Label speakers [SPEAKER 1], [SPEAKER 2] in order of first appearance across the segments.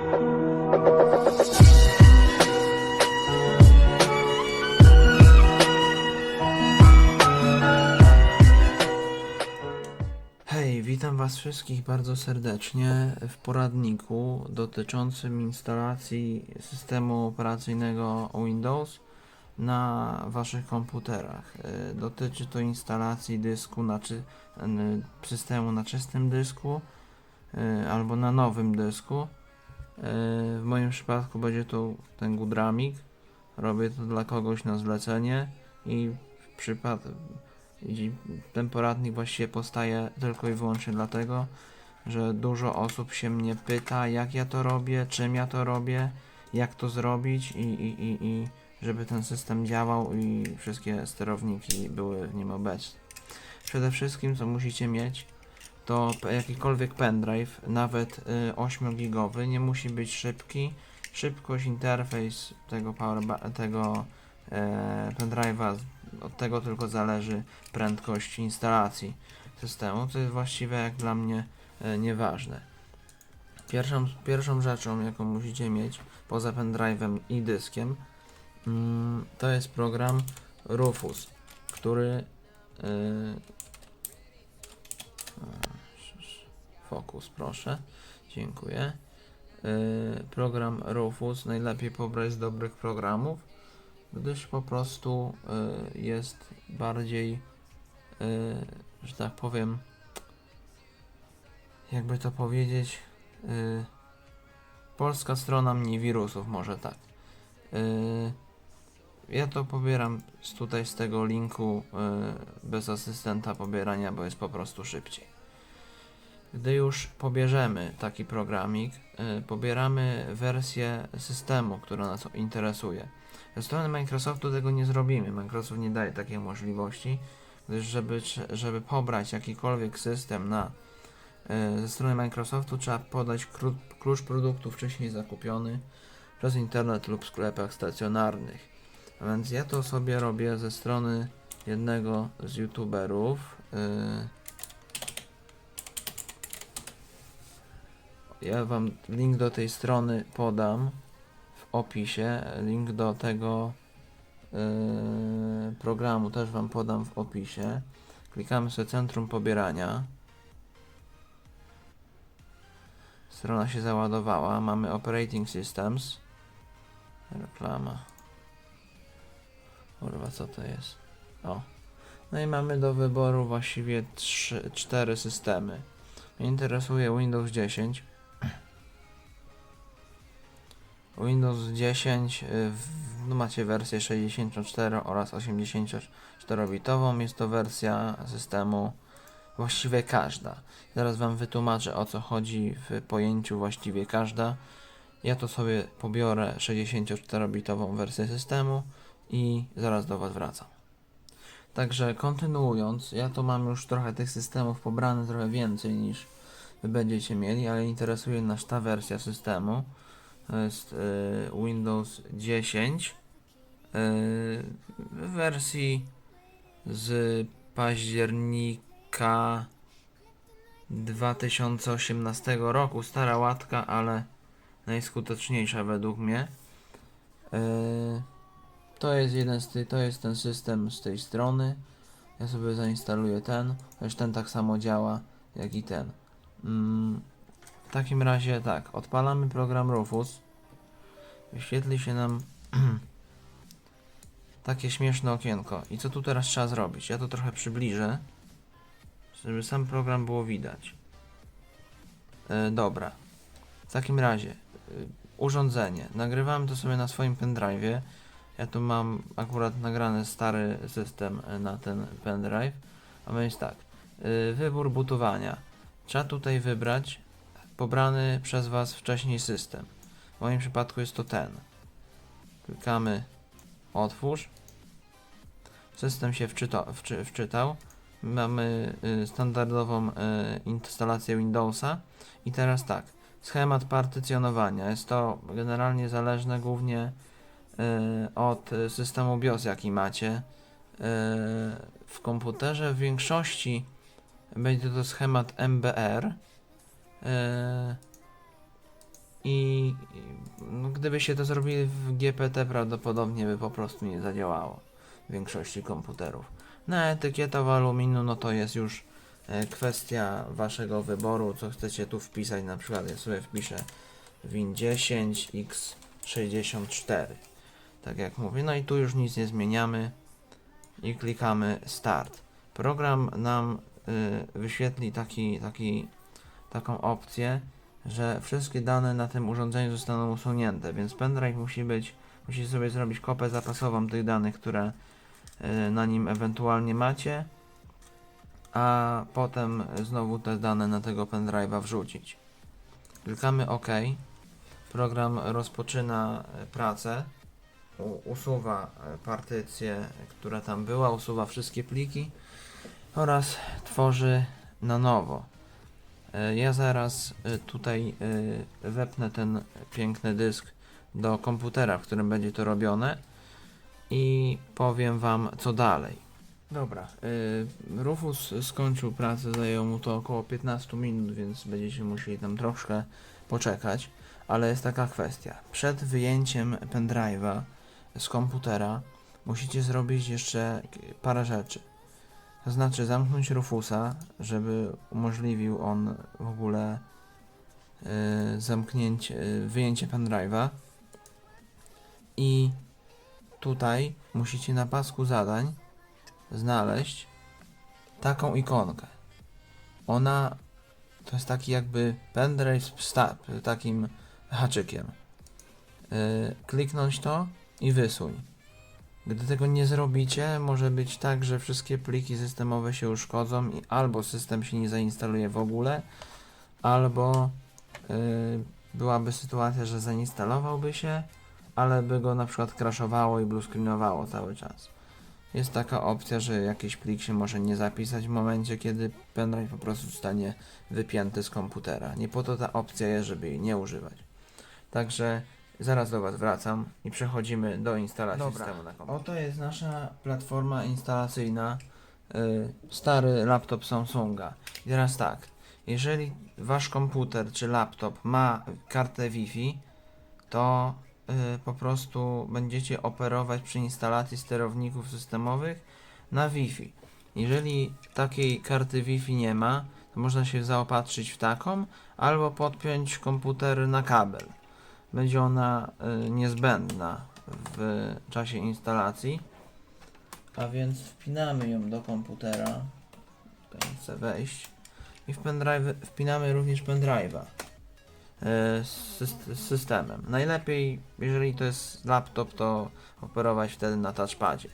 [SPEAKER 1] Hej, witam Was wszystkich bardzo serdecznie w poradniku dotyczącym instalacji systemu operacyjnego Windows na Waszych komputerach. E, Dotyczy to instalacji dysku na czy, systemu na czystym dysku e, albo na nowym dysku. E, W moim przypadku będzie to ten Gudramik. Robię to dla kogoś na zlecenie i w przypadku ten poradnik właściwie powstaje tylko i wyłącznie dlatego, że dużo osób się mnie pyta, jak ja to robię, czym ja to robię, jak to zrobić i, i, i, i żeby ten system działał i wszystkie sterowniki były w nim obecne. Przede wszystkim, co musicie mieć, to jakikolwiek pendrive, nawet y, 8 gigowy, nie musi być szybki. Szybkość, interfejs tego, power tego e, pendrive'a, od tego tylko zależy prędkość instalacji systemu, co jest właściwie jak dla mnie e, nieważne. Pierwszą, pierwszą rzeczą, jaką musicie mieć poza pendrive'em i dyskiem, mm, to jest program Rufus, który e, Fokus, proszę. Dziękuję. E, program Rufus najlepiej pobrać z dobrych programów, gdyż po prostu e, jest bardziej, e, że tak powiem, jakby to powiedzieć, e, polska strona mniej wirusów, może tak. E, ja to pobieram z tutaj z tego linku e, bez asystenta pobierania, bo jest po prostu szybciej. Gdy już pobierzemy taki programik, y, pobieramy wersję systemu, która nas interesuje. Ze strony Microsoftu tego nie zrobimy. Microsoft nie daje takiej możliwości, gdyż żeby, żeby pobrać jakikolwiek system na y, ze strony Microsoftu trzeba podać klucz produktu wcześniej zakupiony przez internet lub w sklepach stacjonarnych. A więc ja to sobie robię ze strony jednego z youtuberów. y, Ja wam link do tej strony podam w opisie. Link do tego yy, programu też wam podam w opisie. Klikamy sobie centrum pobierania. Strona się załadowała. Mamy Operating Systems. Reklama. Kurwa, co to jest? O. No i mamy do wyboru właściwie trzy, cztery systemy. Mnie interesuje Windows 10. Windows 10 y, w- no macie wersję 64 oraz 84-bitową. Jest to wersja systemu właściwie każda. Zaraz Wam wytłumaczę o co chodzi w pojęciu właściwie każda. Ja to sobie pobiorę 64-bitową wersję systemu i zaraz do Was wracam. Także kontynuując, ja tu mam już trochę tych systemów pobrane, trochę więcej niż Wy będziecie mieli, ale interesuje nas ta wersja systemu. To jest y, Windows 10 y, w wersji z października 2018 roku. Stara łatka, ale najskuteczniejsza według mnie. Y, to jest jeden z ty, to jest ten system z tej strony. Ja sobie zainstaluję ten. Też ten tak samo działa jak i ten. W takim razie tak, odpalamy program Rufus. Wyświetli się nam takie śmieszne okienko. I co tu teraz trzeba zrobić? Ja to trochę przybliżę, żeby sam program było widać. E, dobra. W takim razie, e, urządzenie. Nagrywamy to sobie na swoim pendrive'ie. Ja tu mam akurat nagrany stary system e, na ten pendrive. A więc tak, wybór bootowania. Trzeba tutaj wybrać pobrany przez Was wcześniej system. W moim przypadku jest to ten. Klikamy otwórz. System się wczyta, wczy, wczytał. Mamy y, standardową y, instalację Windowsa. I teraz tak. Schemat partycjonowania. Jest to generalnie zależne głównie y, od systemu BIOS jaki macie. Y, w komputerze w większości będzie to schemat MBR. Y, I gdybyście to zrobili w GPT, prawdopodobnie by po prostu nie zadziałało w większości komputerów. Na etykieta w aluminium, no to jest już e, kwestia waszego wyboru, co chcecie tu wpisać. Na przykład ja sobie wpiszę Win 10 X64. Tak jak mówię, no i tu już nic nie zmieniamy i klikamy Start. Program nam y, wyświetli taki, taki, taką opcję, że wszystkie dane na tym urządzeniu zostaną usunięte, więc pendrive musi być, musi sobie zrobić kopię zapasową tych danych, które y, na nim ewentualnie macie, a potem znowu te dane na tego pendrive'a wrzucić. Klikamy OK. Program rozpoczyna e, pracę, usuwa e, partycję, która tam była, usuwa wszystkie pliki oraz tworzy na nowo. E, Ja zaraz e, tutaj e, wepnę ten piękny dysk do komputera, w którym będzie to robione i powiem Wam co dalej. Dobra, Rufus skończył pracę, zajęło mu to około 15 minut, więc będziecie musieli tam troszkę poczekać, ale jest taka kwestia. Przed wyjęciem pendrive'a z komputera musicie zrobić jeszcze parę rzeczy. To znaczy zamknąć Rufusa, żeby umożliwił on w ogóle y, zamknięcie, y, wyjęcie pendrive'a. I tutaj musicie na pasku zadań znaleźć taką ikonkę. Ona to jest taki jakby pendrive z takim haczykiem. Y, kliknąć to i wysuń. Gdy tego nie zrobicie, może być tak, że wszystkie pliki systemowe się uszkodzą i albo system się nie zainstaluje w ogóle, albo y, byłaby sytuacja, że zainstalowałby się, ale by go na przykład crashowało i bluescreenowało cały czas. Jest taka opcja, że jakiś plik się może nie zapisać w momencie, kiedy pendrive po prostu zostanie wypięty z komputera. Nie po to ta opcja jest, żeby jej nie używać. Także zaraz do Was wracam i przechodzimy do instalacji
[SPEAKER 2] Dobra.
[SPEAKER 1] systemu na komputerze. Oto jest nasza platforma instalacyjna, y, stary laptop Samsunga. I teraz tak, jeżeli Wasz komputer czy laptop ma kartę Wi-Fi, to y, po prostu będziecie operować przy instalacji sterowników systemowych na Wi-Fi. Jeżeli takiej karty Wi-Fi nie ma, to można się zaopatrzyć w taką, albo podpiąć komputer na kabel. Będzie ona y, niezbędna w czasie instalacji. A więc wpinamy ją do komputera. Tutaj chcę wejść. I w pendrive, wpinamy również pendrive'a y, z, syst- z systemem. Najlepiej, jeżeli to jest laptop, to operować wtedy na touchpadzie,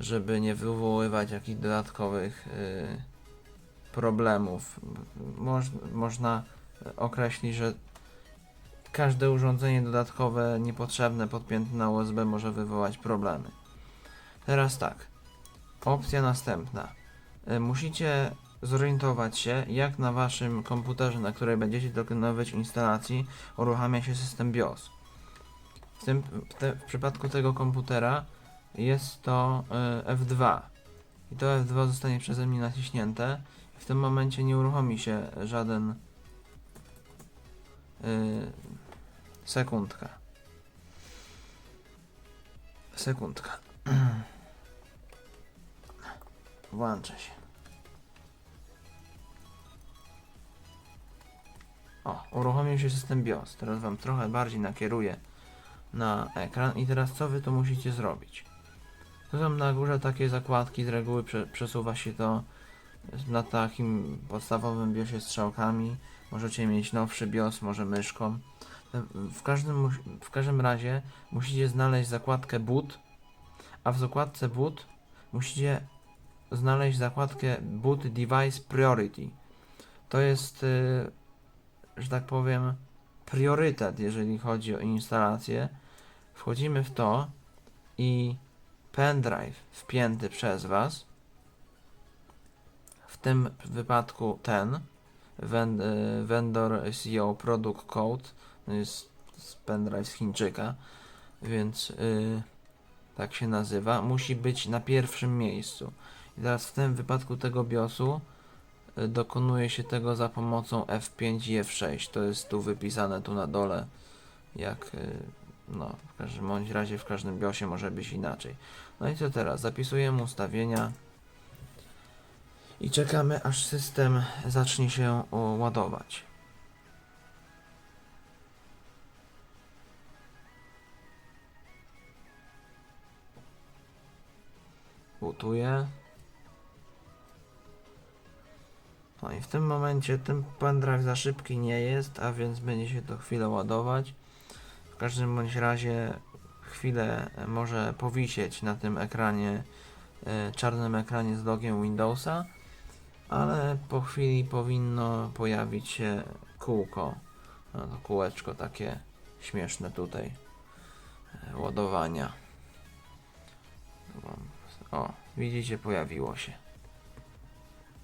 [SPEAKER 1] żeby nie wywoływać jakichś dodatkowych y, problemów. Moż, można określić, że każde urządzenie dodatkowe, niepotrzebne, podpięte na USB może wywołać problemy. Teraz tak. Opcja następna. Y, Musicie zorientować się, jak na waszym komputerze, na której będziecie dokonywać instalacji, uruchamia się system BIOS. W, tym, w, te, w przypadku tego komputera jest to y, F2. I to F2 zostanie przeze mnie naciśnięte. W tym momencie nie uruchomi się żaden y, sekundka. Sekundka. Włączę się. O, uruchomił się system BIOS. Teraz Wam trochę bardziej nakieruję na ekran. I teraz co Wy tu musicie zrobić? Tu są na górze takie zakładki, z reguły prze, przesuwa się to na takim podstawowym BIOSie strzałkami. Możecie mieć nowszy BIOS, może myszką. W każdym, w każdym razie musicie znaleźć zakładkę boot, a w zakładce boot musicie znaleźć zakładkę boot device priority. To jest, y, że tak powiem, priorytet, jeżeli chodzi o instalację. Wchodzimy w to i pendrive wpięty przez Was, w tym wypadku ten, y, vendor SEO product code, jest z pendrive z Chińczyka, więc y, tak się nazywa, musi być na pierwszym miejscu. I teraz w tym wypadku tego BIOSu y, dokonuje się tego za pomocą F5 i F6. To jest tu wypisane tu na dole jak y, no, w każdym bądź razie w każdym BIOSie może być inaczej. No i co teraz? Zapisujemy ustawienia i czekamy aż system zacznie się ładować. Bootuje. No i w tym momencie ten pendrive za szybki nie jest, a więc będzie się to chwilę ładować. W każdym bądź razie chwilę e, może powisieć na tym ekranie, e, czarnym ekranie z logiem Windowsa, ale po chwili powinno pojawić się kółko, no to kółeczko takie śmieszne tutaj, e, ładowania. O, widzicie, pojawiło się.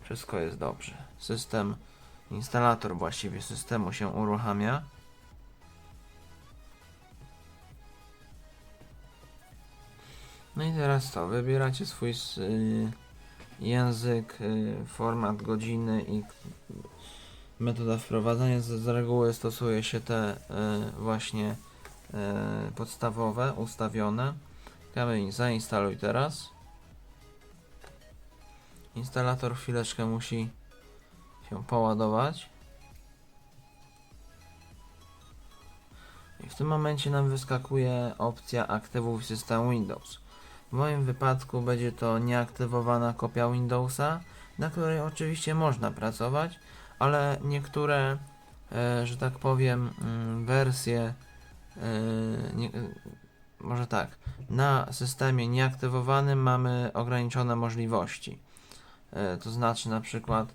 [SPEAKER 1] Wszystko jest dobrze. System, instalator właściwie systemu się uruchamia. No i teraz co? Wybieracie swój y, język, y, format godziny i metoda wprowadzania. Z, z reguły stosuje się te y, właśnie podstawowe, ustawione. Klikamy zainstaluj teraz. Instalator chwileczkę musi się poładować. I w tym momencie nam wyskakuje opcja aktywuj system Windows. W moim wypadku będzie to nieaktywowana kopia Windowsa, na której oczywiście można pracować, ale niektóre, e, że tak powiem, mm, wersje, e, nie, może tak, na systemie nieaktywowanym mamy ograniczone możliwości. E, to znaczy na przykład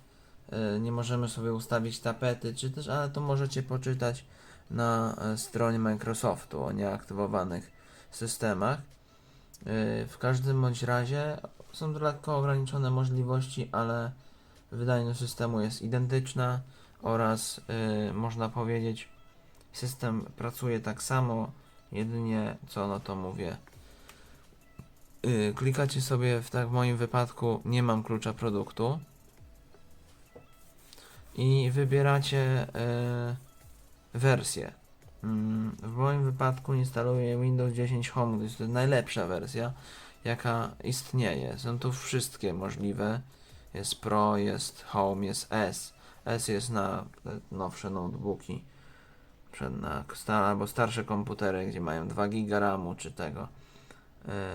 [SPEAKER 1] e, nie możemy sobie ustawić tapety, czy też, ale to możecie poczytać na e, stronie Microsoftu o nieaktywowanych systemach. W każdym bądź razie są lekko ograniczone możliwości, ale wydajność systemu jest identyczna oraz można powiedzieć system pracuje tak samo, jedynie co no to mówię y, klikacie sobie, w tak w moim wypadku nie mam klucza produktu i wybieracie y, wersję. Mm, w moim wypadku instaluję Windows 10 Home, to jest najlepsza wersja, jaka istnieje. Są tu wszystkie możliwe. Jest Pro, jest Home, jest S. S jest na te nowsze notebooki, przed na sta- albo starsze komputery, gdzie mają 2 GB RAMu czy tego e,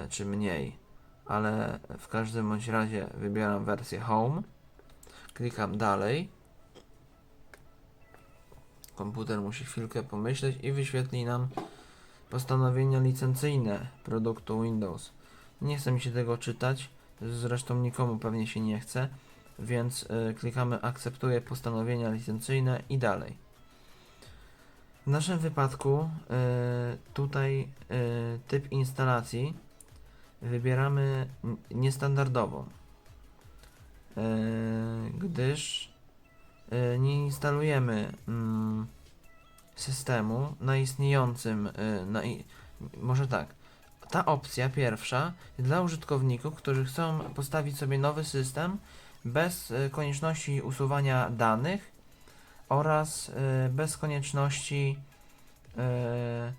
[SPEAKER 1] czy mniej, ale w każdym bądź razie wybieram wersję Home, klikam dalej. Komputer musi chwilkę pomyśleć i wyświetli nam postanowienia licencyjne produktu Windows. Nie chce mi się tego czytać, zresztą nikomu pewnie się nie chce, więc e, klikamy akceptuję postanowienia licencyjne i dalej. W naszym wypadku e, tutaj e, typ instalacji wybieramy niestandardową, e, gdyż nie instalujemy mm, systemu na istniejącym, na może tak, ta opcja pierwsza dla użytkowników, którzy chcą postawić sobie nowy system bez konieczności usuwania danych oraz e, bez konieczności e,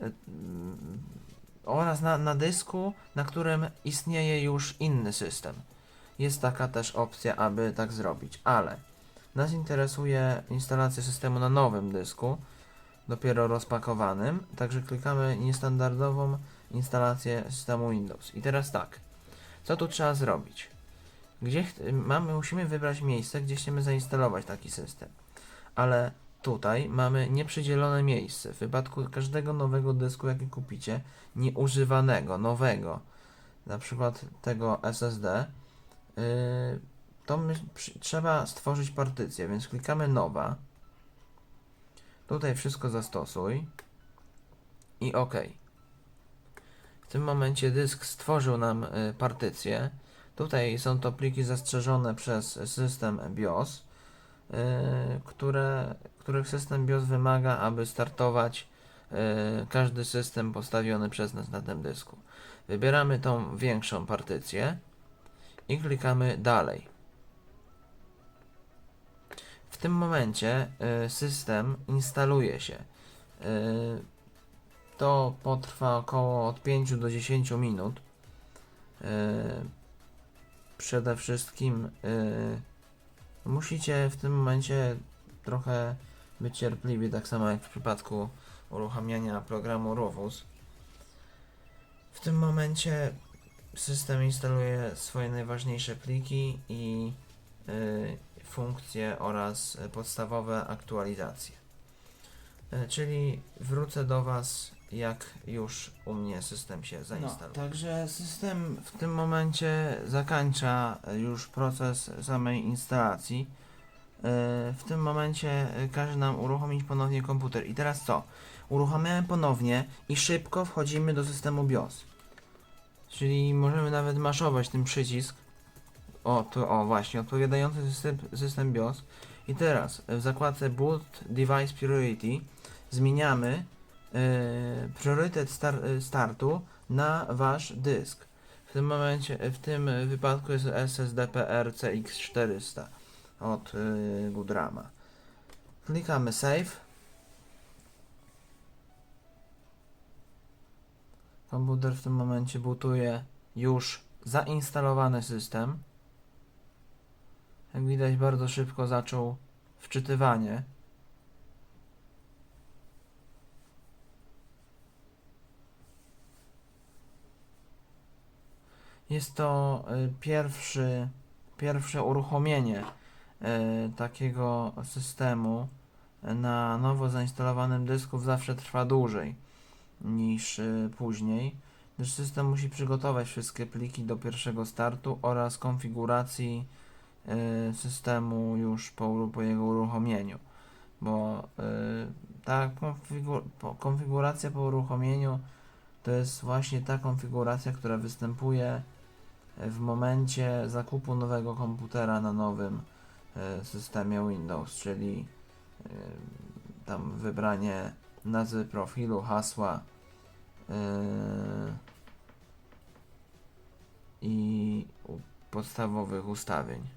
[SPEAKER 1] mm, oraz na, na dysku, na którym istnieje już inny system. Jest taka też opcja, aby tak zrobić, ale nas interesuje instalacja systemu na nowym dysku, dopiero rozpakowanym, także klikamy niestandardową instalację systemu Windows. I teraz tak, co tu trzeba zrobić? Gdzie mamy, musimy wybrać miejsce, gdzie chcemy zainstalować taki system, ale tutaj mamy nieprzydzielone miejsce. W wypadku każdego nowego dysku, jaki kupicie, nieużywanego, nowego, na przykład tego SSD, yy, to my, trzeba stworzyć partycję, więc klikamy nowa. Tutaj wszystko zastosuj i OK. W tym momencie dysk stworzył nam y, partycję. Tutaj są to pliki zastrzeżone przez system BIOS, y, które, których system BIOS wymaga, aby startować y, każdy system postawiony przez nas na tym dysku. Wybieramy tą większą partycję i klikamy dalej. W tym momencie y, system instaluje się. to potrwa około od 5 do 10 minut. Przede wszystkim yy, musicie w tym momencie trochę być cierpliwi, tak samo jak w przypadku uruchamiania programu Rufus. W tym momencie system instaluje swoje najważniejsze pliki i y, funkcje oraz y, podstawowe aktualizacje. Y, czyli wrócę do Was, jak już u mnie system się zainstalował. No, także system w tym momencie zakończa już proces samej instalacji. Y, W tym momencie każe nam uruchomić ponownie komputer. I teraz co? Uruchamiamy ponownie i szybko wchodzimy do systemu BIOS. Czyli możemy nawet maszować ten przycisk. O, to, o właśnie, odpowiadający system, system BIOS. I teraz w zakładce Boot Device Priority zmieniamy priorytet star, y, startu na wasz dysk. W tym momencie, w tym wypadku jest SSDPR CX400 od yy, Goodrama. Klikamy Save. Komputer w tym momencie bootuje już zainstalowany system. Jak widać bardzo szybko zaczął wczytywanie. Jest to y, pierwszy, pierwsze uruchomienie y, takiego systemu na nowo zainstalowanym dysku zawsze trwa dłużej niż y, później, gdyż system musi przygotować wszystkie pliki do pierwszego startu oraz konfiguracji y, systemu już po, po jego uruchomieniu, bo y, ta konfiguracja po uruchomieniu to jest właśnie ta konfiguracja, która występuje w momencie zakupu nowego komputera na nowym y, systemie Windows, czyli y, tam wybranie nazwy profilu, hasła yy, i podstawowych ustawień.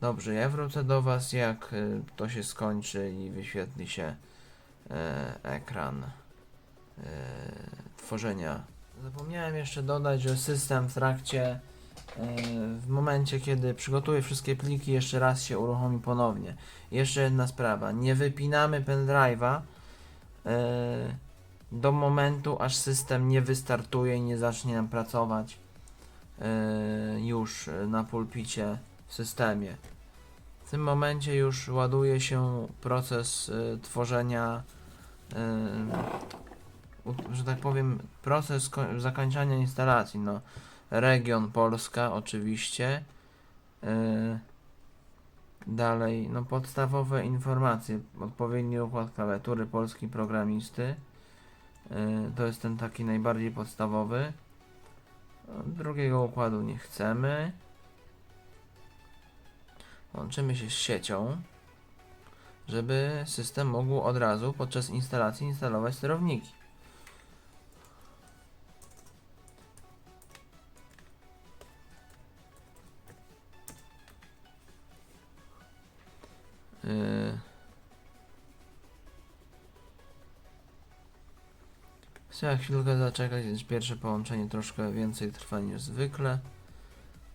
[SPEAKER 1] Dobrze, ja wrócę do Was, jak to się skończy i wyświetli się ekran tworzenia. Zapomniałem jeszcze dodać, że system w trakcie, y, w momencie kiedy przygotuje wszystkie pliki, jeszcze raz się uruchomi ponownie. Jeszcze jedna sprawa, nie wypinamy pendrive'a yy, do momentu, aż system nie wystartuje i nie zacznie nam pracować yy, już na pulpicie w systemie. W tym momencie już ładuje się proces tworzenia, że tak powiem, proces ko- zakończania instalacji. No, region Polska oczywiście. Yy, Dalej, no podstawowe informacje, odpowiedni układ klawiatury polski programisty. Yy, to jest ten taki najbardziej podstawowy. Drugiego układu nie chcemy. Łączymy się z siecią, żeby system mógł od razu podczas instalacji instalować sterowniki. Trzeba chwilkę zaczekać, więc pierwsze połączenie troszkę więcej trwa niż zwykle.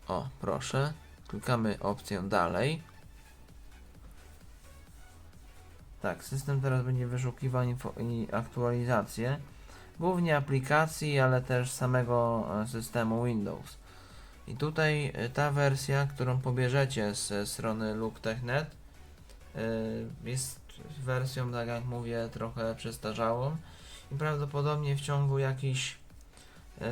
[SPEAKER 1] O, proszę. Klikamy opcję dalej. Tak, system teraz będzie wyszukiwał i aktualizacje. Głównie aplikacji, ale też samego e, systemu Windows. I tutaj e, ta wersja, którą pobierzecie ze strony LookTech.net jest wersją, tak jak mówię, trochę przestarzałą i prawdopodobnie w ciągu jakichś y,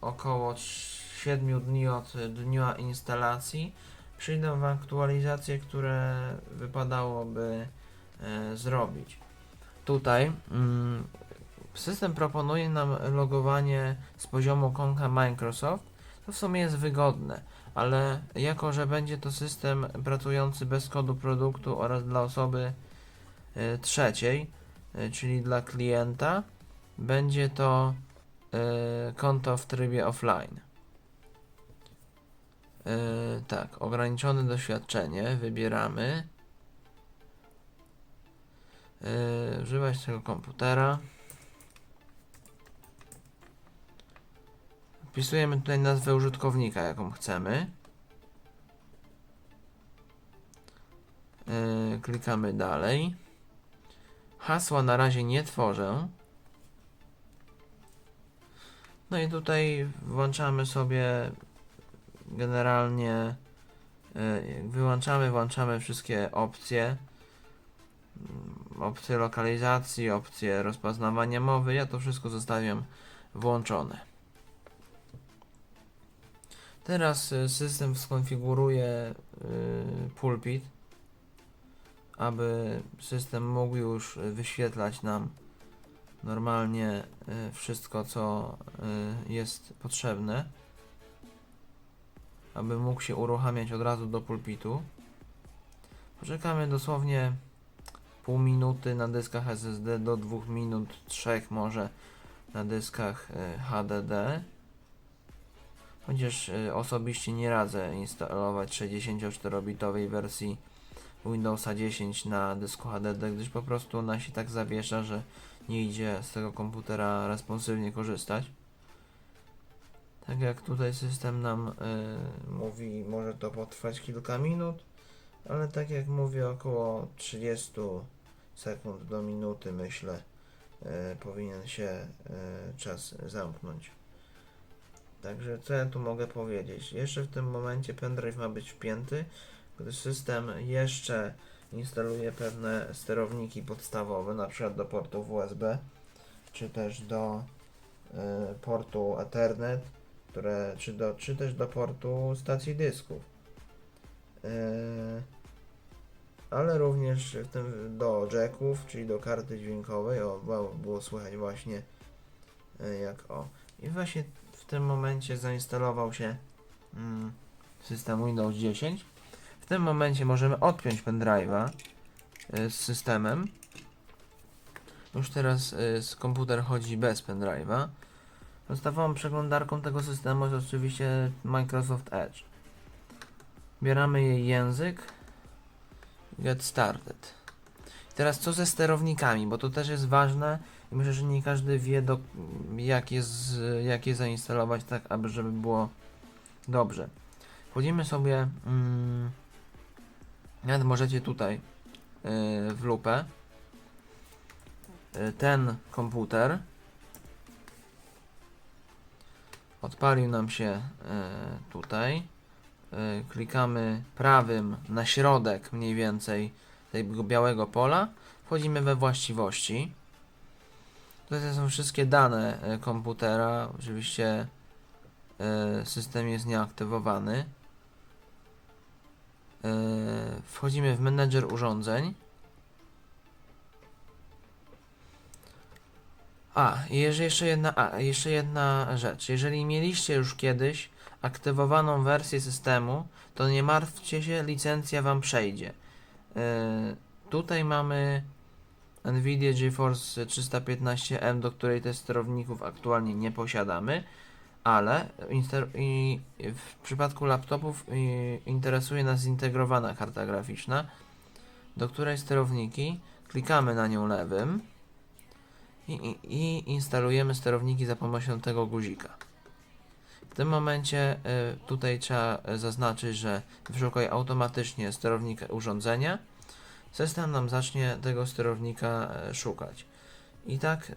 [SPEAKER 1] około 7 dni od dnia instalacji przyjdą Wam aktualizacje, które wypadałoby y, zrobić. Tutaj mm, system proponuje nam logowanie z poziomu konta Microsoft, to w sumie jest wygodne ale jako, że będzie to system pracujący bez kodu produktu oraz dla osoby y, trzeciej, y, czyli dla klienta, będzie to y, konto w trybie offline. Tak, ograniczone doświadczenie wybieramy. Używać tego komputera. Wpisujemy tutaj nazwę użytkownika, jaką chcemy. Yy, klikamy dalej. Hasła na razie nie tworzę. No i tutaj włączamy sobie generalnie yy, wyłączamy, włączamy wszystkie opcje. Opcje lokalizacji, opcje rozpoznawania mowy. Ja to wszystko zostawiam włączone. Teraz y, system skonfiguruje y, pulpit, aby system mógł już wyświetlać nam normalnie y, wszystko, co jest potrzebne, aby mógł się uruchamiać od razu do pulpitu. Poczekamy dosłownie pół minuty na dyskach SSD do 2 minut, 3 może na dyskach HDD. Chociaż y, osobiście nie radzę instalować 64-bitowej wersji Windowsa 10 na dysku HDD, gdyż po prostu ona się tak zawiesza, że nie idzie z tego komputera responsywnie korzystać. Tak jak tutaj system nam y, mówi, może to potrwać kilka minut, ale tak jak mówię, około 30 sekund do minuty myślę y, powinien się czas zamknąć. Także co ja tu mogę powiedzieć? Jeszcze w tym momencie pendrive ma być wpięty, gdy system jeszcze instaluje pewne sterowniki podstawowe, na przykład do portów USB, czy też do y, portu Ethernet, które, czy, do, czy też do portu stacji dysków. Y, ale również w tym do jacków, czyli do karty dźwiękowej. O, było- słychać właśnie y, jak o. I właśnie tym momencie zainstalował się mm, system Windows 10. W tym momencie możemy odpiąć pendrive'a y, z systemem. Już teraz y, komputer chodzi bez pendrive'a. Podstawową przeglądarką tego systemu jest oczywiście Microsoft Edge. Bieramy jej język. Get started. Teraz co ze sterownikami, bo to też jest ważne i myślę, że nie każdy wie do, jak, je z, jak je zainstalować tak, aby żeby było dobrze. Wchodzimy sobie mm, nawet możecie tutaj yy, w lupę. Yy, ten komputer odpalił nam się yy, tutaj. Yy, klikamy prawym na środek mniej więcej tego białego pola. Wchodzimy we właściwości tutaj są wszystkie dane yy, komputera oczywiście yy, system jest nieaktywowany Yy, wchodzimy w menedżer urządzeń. A, jeszcze jedna, a, jeszcze jedna rzecz. Jeżeli mieliście już kiedyś aktywowaną wersję systemu, to nie martwcie się, licencja Wam przejdzie. Tutaj mamy Nvidia GeForce 315M, do której tych sterowników aktualnie nie posiadamy ale w przypadku laptopów i, interesuje nas zintegrowana karta graficzna, do której sterowniki klikamy na nią lewym i, i, i instalujemy sterowniki za pomocą tego guzika. W tym momencie y, tutaj trzeba y, zaznaczyć, że wyszukaj automatycznie sterownik urządzenia. System nam zacznie tego sterownika y, szukać. I tak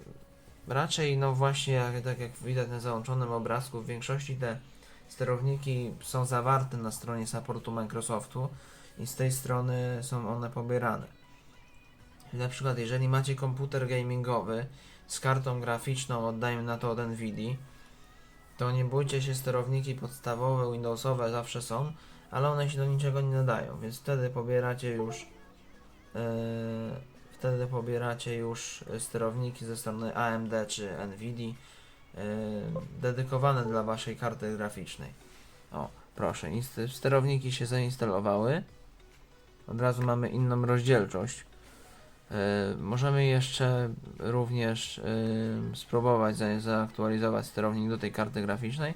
[SPEAKER 1] Raczej, no właśnie, jak, tak jak widać na załączonym obrazku, w większości te sterowniki są zawarte na stronie supportu Microsoftu i z tej strony są one pobierane. Na przykład, jeżeli macie komputer gamingowy z kartą graficzną, oddajmy na to od Nvidia, to nie bójcie się, sterowniki podstawowe, Windowsowe zawsze są, ale one się do niczego nie nadają, więc wtedy pobieracie już wtedy pobieracie już sterowniki ze strony AMD czy Nvidia yy, dedykowane dla waszej karty graficznej. O, proszę, sterowniki się zainstalowały. Od razu mamy inną rozdzielczość. Yy, możemy jeszcze również spróbować za- zaaktualizować sterownik do tej karty graficznej,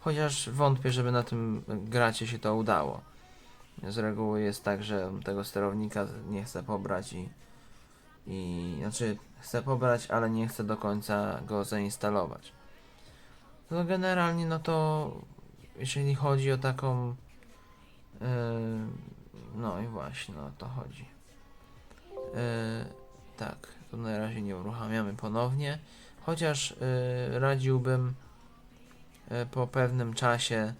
[SPEAKER 1] chociaż wątpię, żeby na tym gracie się to udało. Z reguły jest tak, że tego sterownika nie chce pobrać i i znaczy chcę pobrać, ale nie chcę do końca go zainstalować. No generalnie no to jeżeli chodzi o taką yy, no i właśnie no o to chodzi. Yy, tak, to na razie nie uruchamiamy ponownie, chociaż yy, radziłbym yy, po pewnym czasie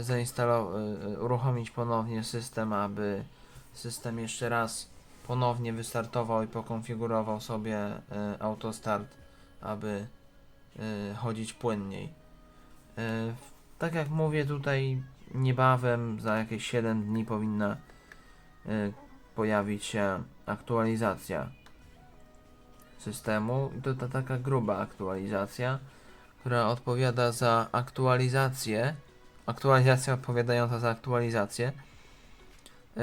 [SPEAKER 1] zainstalować, yy, uruchomić ponownie system, aby system jeszcze raz ponownie wystartował i pokonfigurował sobie autostart, aby chodzić płynniej. Tak jak mówię, tutaj niebawem, za jakieś 7 dni powinna pojawić się aktualizacja systemu. To ta taka gruba aktualizacja, która odpowiada za aktualizację, aktualizacja odpowiadająca za aktualizację. Yy,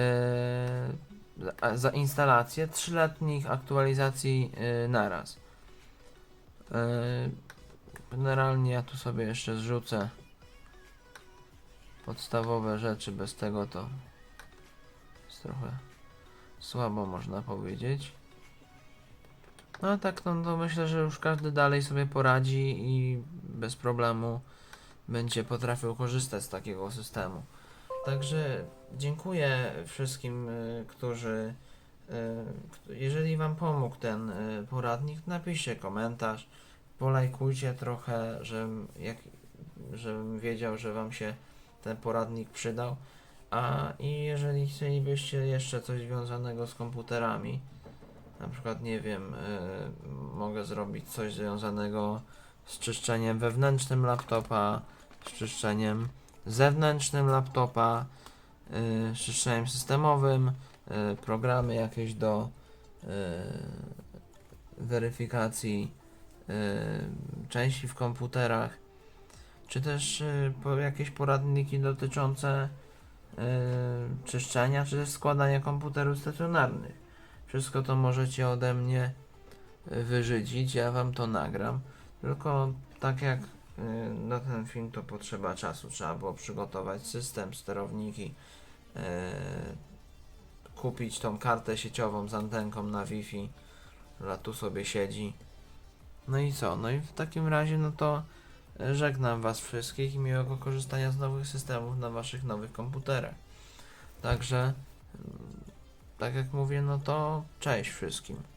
[SPEAKER 1] za- za instalację trzyletnich aktualizacji yy, naraz. Yy, generalnie ja tu sobie jeszcze zrzucę podstawowe rzeczy, bez tego to jest trochę słabo można powiedzieć. No a tak, no to myślę, że już każdy dalej sobie poradzi i bez problemu będzie potrafił korzystać z takiego systemu. Także dziękuję wszystkim, y, którzy. y, Jeżeli Wam pomógł ten y, poradnik, napiszcie komentarz, polajkujcie trochę, żebym, jak, żebym wiedział, że Wam się ten poradnik przydał. A i jeżeli chcielibyście jeszcze coś związanego z komputerami, na przykład nie wiem, mogę zrobić coś związanego z czyszczeniem wewnętrznym laptopa, z czyszczeniem zewnętrznym laptopa, y, z czyszczeniem systemowym, y, programy jakieś do y, weryfikacji y, części w komputerach, czy też y, po, jakieś poradniki dotyczące y, czyszczenia, czy też składania komputerów stacjonarnych. Wszystko to możecie ode mnie y, wyżydzić, ja wam to nagram. Tylko tak jak na ten film to potrzeba czasu. Trzeba było przygotować system, sterowniki, y, kupić tą kartę sieciową z antenką na Wi-Fi, która tu sobie siedzi. No i co? No i w takim razie, no to y, żegnam Was wszystkich i miłego korzystania z nowych systemów na Waszych nowych komputerach. Także, tak jak mówię, no to cześć wszystkim.